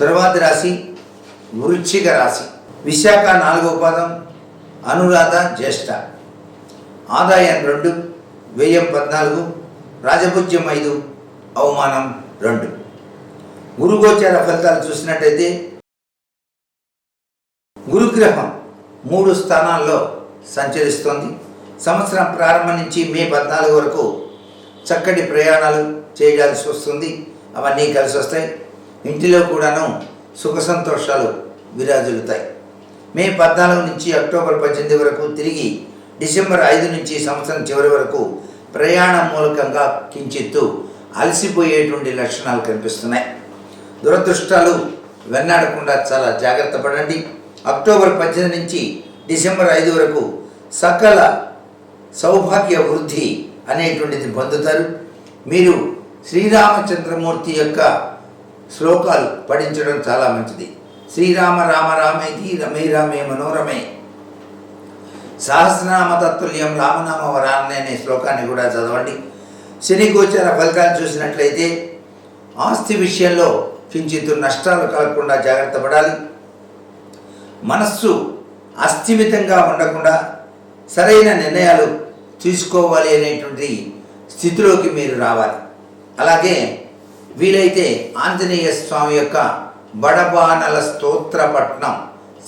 తర్వాత రాశి వృచ్చిక రాశి. విశాఖ నాలుగో పాదం అనురాధ జ్యేష్ఠ. ఆదాయం రెండు వ్యయం పద్నాలుగు రాజభుజ్యం ఐదు అవమానం రెండు. గురుగోచార ఫలితాలు చూసినట్టయితే గురుగ్రహం మూడు స్థానాల్లో సంచరిస్తోంది. సంవత్సరం ప్రారంభం నుంచి మే పద్నాలుగు వరకు చక్కటి ప్రయాణాలు చేయాల్సి వస్తుంది. అవన్నీ కలిసి వస్తాయి. ఇంటిలో కూడాను సుఖ సంతోషాలు విరాజులుతాయి. మే పద్నాలుగు నుంచి అక్టోబర్ పద్దెనిమిది వరకు తిరిగి డిసెంబర్ ఐదు నుంచి సంవత్సరం చివరి వరకు ప్రయాణం మూలకంగా కించిత్తు అలసిపోయేటువంటి లక్షణాలు కనిపిస్తున్నాయి. దురదృష్టాలు వెన్నాడకుండా చాలా జాగ్రత్త పడండి. అక్టోబర్ పద్దెనిమిది నుంచి డిసెంబర్ ఐదు వరకు సకల సౌభాగ్య వృద్ధి అనేటువంటిది పొందుతారు. మీరు శ్రీరామచంద్రమూర్తి యొక్క శ్లోకాలు పఠించడం చాలా మంచిది. శ్రీరామ రామ రామేతి రమే రామే మనోరమే. సహస్రనామ తత్తుల్యం రామనామ వరాన్నే అనే శ్లోకాన్ని కూడా చదవండి. శని గోచర ఫలితాలు చూసినట్లయితే ఆస్తి విషయంలో కించిత్ నష్టాలు కలగకుండా జాగ్రత్త పడాలి. మనస్సు అస్థిమితంగా ఉండకుండా సరైన నిర్ణయాలు తీసుకోవాలి అనేటువంటి స్థితిలోకి మీరు రావాలి. అలాగే వీలైతే ఆంజనేయ స్వామి యొక్క బడబానల స్తోత్రపట్నం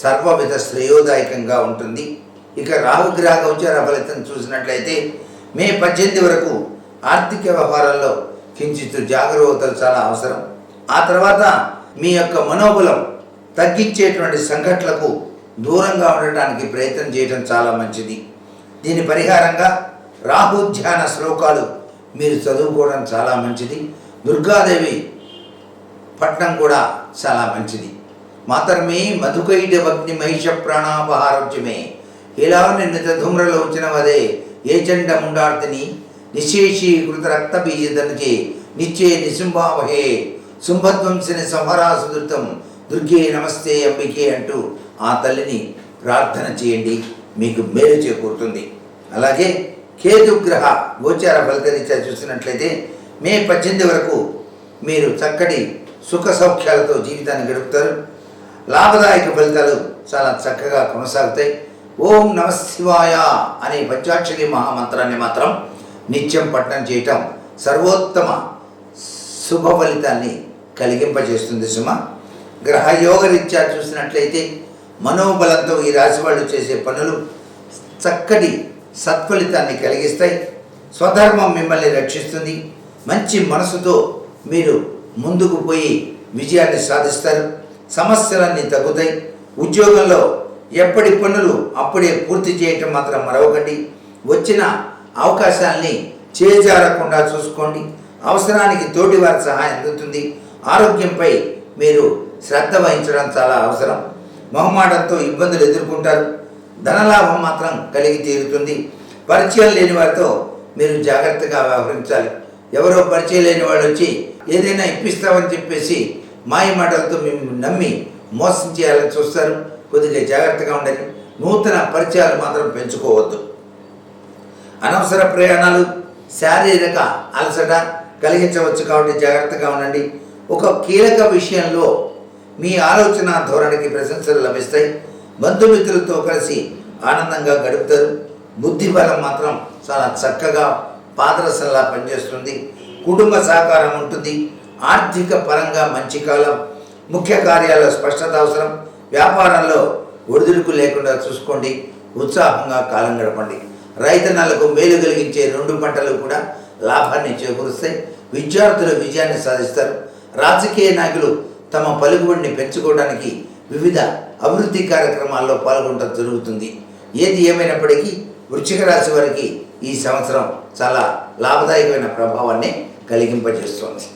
సర్వవిధ శ్రేయోదాయకంగా ఉంటుంది. ఇక రాహుగ్రహ గోచార ఫలితం చూసినట్లయితే మే పద్దెనిమిది వరకు ఆర్థిక వ్యవహారాల్లో కించిత్ జాగరూకతలు చాలా అవసరం. ఆ తర్వాత మీ యొక్క మనోబలం తగ్గించేటువంటి సంఘటనలకు దూరంగా ఉండటానికి ప్రయత్నం చేయడం చాలా మంచిది. దీని పరిహారంగా రాహు ధ్యాన శ్లోకాలు మీరు చదువుకోవడం చాలా మంచిది. దుర్గాదేవి పట్నం కూడా చాలా మంచిది. మాతరమే మధుకైట భగ్ని మహిష ప్రాణాపహారోచ్యమే ఇలా నిన్నిత ధూమ్రలోచన వదే ఏ చండ ముండార్తిని? నిశేషీకృత రక్త బీజదనుచే నిత్యే నిశుంభావహే. శుంభధ్వంసిని సంహరాసుదృతం దుర్గే నమస్తే అంబికే అంటూ ఆ తల్లిని ప్రార్థన చేయండి మీకు మేలు చేకూరుతుంది. అలాగే కేతుగ్రహ గోచార ఫలితరీత్యా చూసినట్లయితే మే పద్దెనిమిది వరకు మీరు చక్కటి సుఖ సౌఖ్యాలతో జీవితాన్ని గడుపుతారు. లాభదాయక ఫలితాలు చాలా చక్కగా కొనసాగుతాయి. ఓం నమ శివాయ అనే పంచాక్షరి మహామంత్రాన్ని మాత్రం నిత్యం పట్టణం చేయటం సర్వోత్తమ శుభ ఫలితాన్ని కలిగింపజేస్తుంది సుమ. గ్రహయోగ రీత్యా చూసినట్లయితే మనోబలంతో ఈ రాశి వాళ్ళు చేసే పనులు చక్కటి సత్ఫలితాన్ని కలిగిస్తాయి. స్వధర్మం మిమ్మల్ని రక్షిస్తుంది. మంచి మనసుతో మీరు ముందుకు పోయి విజయాన్ని సాధిస్తారు. సమస్యలన్నీ తగ్గుతాయి. ఉద్యోగంలో ఎప్పటి పనులు అప్పుడే పూర్తి చేయటం మాత్రం మరవకండి. వచ్చిన అవకాశాల్ని చేజారకుండా చూసుకోండి. అవసరానికి తోటి వారి సహాయం అందుతుంది. ఆరోగ్యంపై మీరు శ్రద్ధ వహించడం చాలా అవసరం. మొహమాటంతో ఇబ్బందులు ఎదుర్కొంటారు. ధనలాభం మాత్రం కలిగి తీరుతుంది. పరిచయం లేని వారితో మీరు జాగ్రత్తగా వ్యవహరించాలి. ఎవరో పరిచయం లేని వాళ్ళు వచ్చి ఏదైనా ఇప్పిస్తామని చెప్పేసి మాయ మాటలతో మేము నమ్మి మోసం చేయాలని చూస్తారు. కొద్దిగా జాగ్రత్తగా ఉండాలి నూతన పరిచయాలు మాత్రం పెంచుకోవద్దు. అనవసర ప్రయాణాలు శారీరక అలసట కలిగించవచ్చు కాబట్టి జాగ్రత్తగా ఉండండి. ఒక కీలక విషయంలో మీ ఆలోచన ధోరణికి ప్రశంసలు లభిస్తాయి. బంధుమిత్రులతో కలిసి ఆనందంగా గడుపుతారు. బుద్ధి బలం మాత్రం చాలా చక్కగా పాదరసంలా పనిచేస్తుంది. కుటుంబ సహకారం ఉంటుంది. ఆర్థిక పరంగా మంచి కాలం. ముఖ్య కార్యాల్లో స్పష్టత అవసరం. వ్యాపారంలో ఒడిదుడుకు లేకుండా చూసుకోండి. ఉత్సాహంగా కాలం గడపండి. రైతన్నలకు మేలు కలిగించే రెండు పంటలు కూడా లాభాన్ని చేకూరుస్తాయి. విద్యార్థులు విజయాన్ని సాధిస్తారు. రాజకీయ నాయకులు తమ పలుకుబడిని పెంచుకోవడానికి వివిధ అభివృద్ధి కార్యక్రమాల్లో పాల్గొనడం జరుగుతుంది. ఏది ఏమైనప్పటికీ వృశ్చిక రాశి వారికి ఈ సంవత్సరం చాలా లాభదాయకమైన ప్రభావాన్ని కలిగింపజేస్తుంది.